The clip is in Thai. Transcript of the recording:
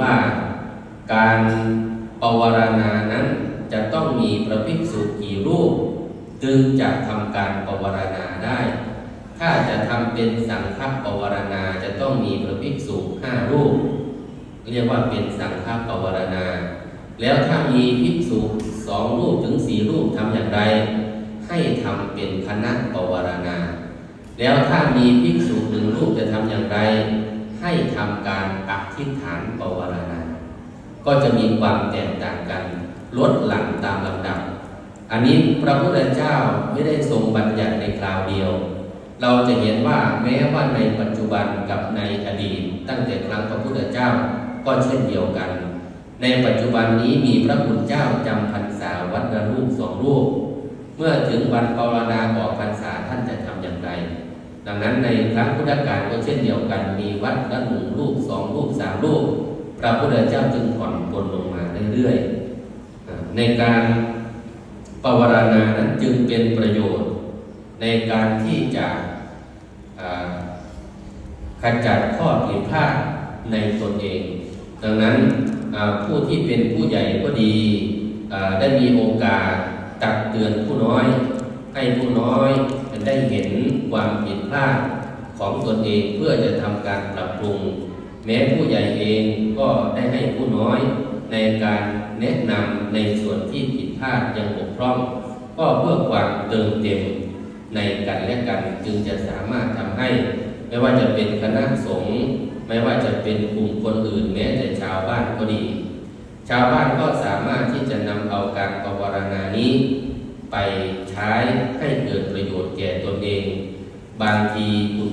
ว่าการปวารณานั้นจะต้องมีพระภิกษุกี่รูป จึงจะทำการปวารณาได้ ถ้าจะทำเป็นสังฆปวารณาจะต้องมีพระภิกษุห้ารูป เรียกว่าเป็นสังฆปวารณา แล้วถ้ามีภิกษุสองรูปถึงสี่รูปทำอย่างไร ให้ทำเป็นคณะปวารณา แล้วถ้ามีภิกษุหนึ่งรูปจะทำอย่างไร ให้ทำการอธิษฐานปวารณา ก็จะมีความแตกต่างกันลดหลั่งตามลำดับ อันนี้พระพุทธเจ้าไม่ได้ทรงบัญญัติในคราวเดียว เราจะเห็นว่าแม้ว่าในปัจจุบันกับในอดีต ตั้งแต่ครั้งพระพุทธเจ้าก็เช่นเดียวกัน ในปัจจุบันนี้มีพระคุณเจ้าจำพรรษาวัดละรูปสองรูป เมื่อถึงวันปรณาออกพรรษาท่านจะทำอย่างไร ดังนั้นในครั้งพุทธกาลก็เช่นเดียวกัน มีวัดละหนึ่งรูปสองรูปสามรูปพระพุทธเจ้าจึงผ่อนปลนลงมาเรื่อยๆในการปวารณานั้นจึงเป็นประโยชน์ ในการที่จะขจัดข้อผิดพลาดในตนเอง ดังนั้นผู้ที่เป็นผู้ใหญ่ก็ดี ได้มีโอกาสตักเตือนผู้น้อย ให้ผู้น้อยได้เห็นความผิดพลาดของตนเองเพื่อจะทำการปรับปรุง แม้ผู้ใหญ่เองก็ได้ให้ผู้น้อยในการแนะนำในส่วนที่ผิดพลาดยังบกพร่อง ก็เพื่อความเติมเต็มในกันและกันจึงจะสามารถทำให้ ไม่ว่าจะเป็นคณะสงฆ์ไม่ว่าจะเป็นกลุ่มคนอื่นแม้แต่ชาวบ้านก็ดี ชาวบ้านก็สามารถที่จะนำเอาการปวารณานี้ ไปใช้ให้เกิดประโยชน์แก่ตนเอง บางทีคุณ